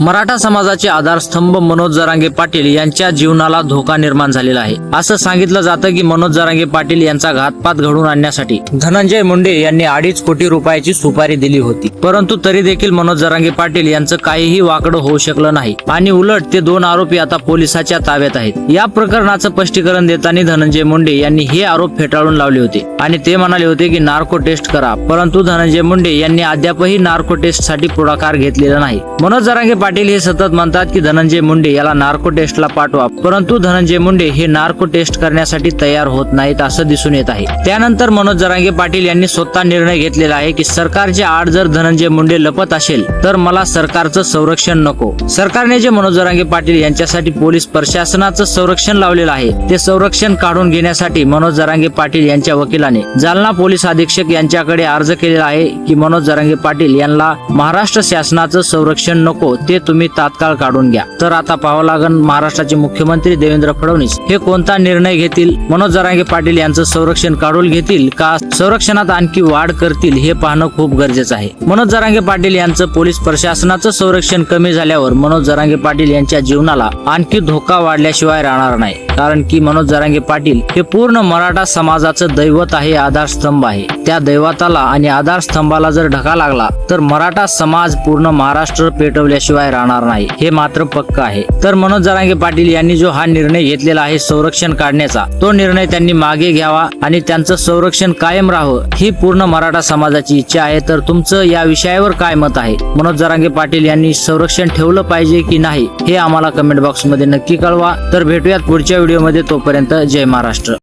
मराठा समाजाचे आधारस्तंभ मनोज जरांगे पाटील यांच्या जीवनाला धोका निर्माण झालेला आहे. असं सांगितलं जातं की मनोज जरांगे पाटील यांचा घातपात घडवून आणण्यासाठी धनंजय मुंडे यांनी अडीच कोटी रुपयाची सुपारी दिली होती. परंतु तरी देखील मनोज जरांगे पाटील यांचं काहीही वाकडं होऊ शकलं नाही. आणि उलट ते दोन आरोपी आता पोलिसाच्या ताब्यात आहेत. या प्रकरणाचं स्पष्टीकरण देताना धनंजय मुंडे यांनी हे आरोप फेटाळून लावले होते. आणि ते म्हणाले होते की नार्को टेस्ट करा. परंतु धनंजय मुंडे यांनी अद्यापही नार्को टेस्टसाठी पुढाकार घेतलेला नाही. मनोज जरांगे पाटील हे सतत म्हणतात की धनंजय मुंडे याला नार्को टेस्टला पाठवा. परंतु धनंजय मुंडे हे नार्को टेस्ट करण्यासाठी तयार होत नाहीत असं दिसून येत आहे. त्यानंतर मनोज जरांगे पाटील यांनी स्वतः निर्णय घेतलेला आहे की सरकारच्या आड जर धनंजय मुंडे लपत असेल तर मला सरकारचं संरक्षण नको. सरकारने जे मनोज जरांगे पाटील यांच्यासाठी पोलीस प्रशासनाचं संरक्षण लावलेलं आहे ते संरक्षण काढून घेण्यासाठी मनोज जरांगे पाटील यांच्या वकिलाने जालना पोलीस अधीक्षक यांच्याकडे अर्ज केलेला आहे की मनोज जरांगे पाटील यांना महाराष्ट्र शासनाचं संरक्षण नको ते तुम्ही तात्काळ काढून घ्या. तर आता पाहावं लागण महाराष्ट्राचे मुख्यमंत्री देवेंद्र फडणवीस. हे कोणता निर्णय घेतील? मनोज जरांगे पाटील यांचं संरक्षण काढून घेतील का? संरक्षणात आणखी वाढ करतील हे पाहणं खूप गरजेचं आहे. मनोज जरांगे पाटील यांचं पोलीस प्रशासनाचं संरक्षण कमी झाल्यावर मनोज जरांगे पाटील यांच्या जीवनाला आणखी धोका वाढल्याशिवाय राहणार नाही. कारण की मनोज जरांगे पाटील हे पूर्ण मराठा समाजाचं दैवत आहे आधारस्तंभ आहे. त्या दैवताला आणि आधारस्तंभाला जर ढका लागला तर मराठा समाज पूर्ण महाराष्ट्र पेटवल्याशिवाय राहणार नाही. हे मात्र पक्क आहे. तर मनोज जरांगे पाटील यांनी जो हा निर्णय घेतलेला आहे संरक्षण काढण्याचा तो निर्णय त्यांनी मागे घ्यावा आणि त्यांचं संरक्षण कायम राहावं ही पूर्ण मराठा समाजाची इच्छा आहे. तर तुमचं या विषयावर काय मत आहे? मनोज जरांगे पाटील यांनी संरक्षण ठेवलं पाहिजे की नाही हे आम्हाला कमेंट बॉक्समध्ये नक्की कळवा. तर भेटूयात पुढच्या व्हिडिओमध्ये तोपर्यंत जय महाराष्ट्र.